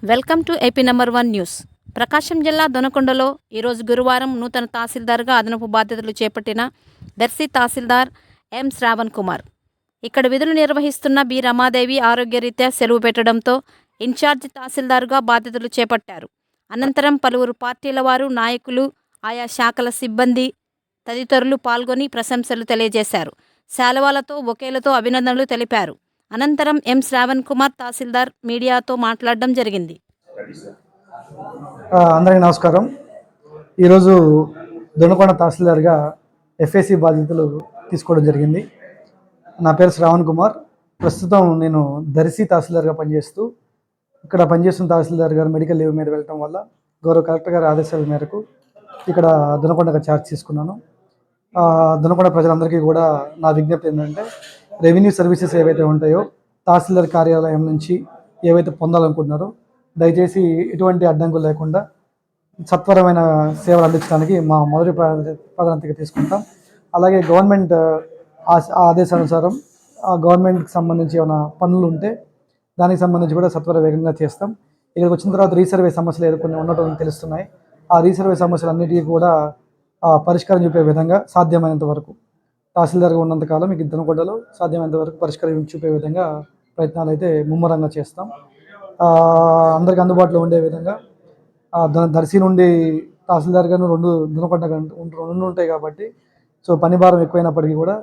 Welcome to AP number one news. Prakasam జిల్లా దొనకొండలో ఈరోజు గురువారం నూతన తహసీల్దార్గా అదనపు బాధ్యతలు చేపట్టిన దర్శి తహసీల్దార్ ఎం శ్రావణ్ కుమార్. ఇక్కడ విధులు నిర్వహిస్తున్న బి రమాదేవి ఆరోగ్యరీత్యా సెలవు పెట్టడంతో ఇన్ఛార్జి తహసీల్దార్గా బాధ్యతలు చేపట్టారు. అనంతరం పలువురు పార్టీల వారు నాయకులు ఆయా శాఖల సిబ్బంది తదితరులు పాల్గొని ప్రశంసలు తెలియజేశారు. శాలువాలతో ఒకేలతో అభినందనలు తెలిపారు. అనంతరం ఎం శ్రావణ్ కుమార్ తహసీల్దార్ మీడియాతో మాట్లాడడం జరిగింది. అందరికీ నమస్కారం. ఈరోజు దొనకొండ తహసీల్దార్గా ఎఫ్ఏసి బాధ్యతలు తీసుకోవడం జరిగింది. నా పేరు శ్రావణ్ కుమార్. ప్రస్తుతం నేను దర్శి తహసీల్దార్గా పనిచేస్తూ ఇక్కడ పనిచేస్తున్న తహసీల్దార్ గారు మెడికల్ లీవ్ మీద వెళ్ళటం వల్ల గౌరవ కలెక్టర్ గారి ఆదేశాల మేరకు ఇక్కడ దొనకొండగా ఛార్జ్ తీసుకున్నాను దొనకొండ ప్రజలందరికీ కూడా నా విజ్ఞప్తి ఏంటంటే రెవెన్యూ సర్వీసెస్ ఏవైతే ఉంటాయో తహసీల్దార్ కార్యాలయం నుంచి ఏవైతే పొందాలనుకుంటున్నారో దయచేసి ఎటువంటి అడ్డంకులు లేకుండా సత్వరమైన సేవలు అందించడానికి మా మొదటి ప్రాధాన్యత ప్రాధాన్యతగా తీసుకుంటాం. అలాగే గవర్నమెంట్ ఆ- ఆదేశానుసారం ఆ గవర్నమెంట్కి సంబంధించి ఏమైనా పనులు ఉంటే దానికి సంబంధించి కూడా సత్వర వేగంగా చేస్తాం. ఇక్కడికి వచ్చిన తర్వాత రీసర్వే సమస్యలు ఎదుర్కొని ఉండటం తెలుస్తున్నాయి. ఆ రీసర్వే సమస్యలన్నిటికీ కూడా పరిష్కారం చూపే విధంగా సాధ్యమైనంత వరకు. తహసీల్దార్గా ఉన్నంతకాలం మీకు దొనకొండలో సాధ్యమైనంత వరకు పరిష్కారం చూపే విధంగా ప్రయత్నాలు అయితే ముమ్మరంగా చేస్తాం. అందరికి అందుబాటులో ఉండే విధంగా దర్శి నుండి తహసీల్దార్గాను రెండు దునకొండ రెండు ఉంటాయి కాబట్టి సో పని భారం ఎక్కువైనప్పటికీ కూడా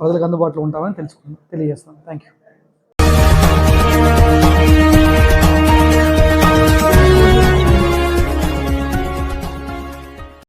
ప్రజలకు అందుబాటులో ఉంటామని తెలుసుకుందాం తెలియజేస్తాం థ్యాంక్ యూ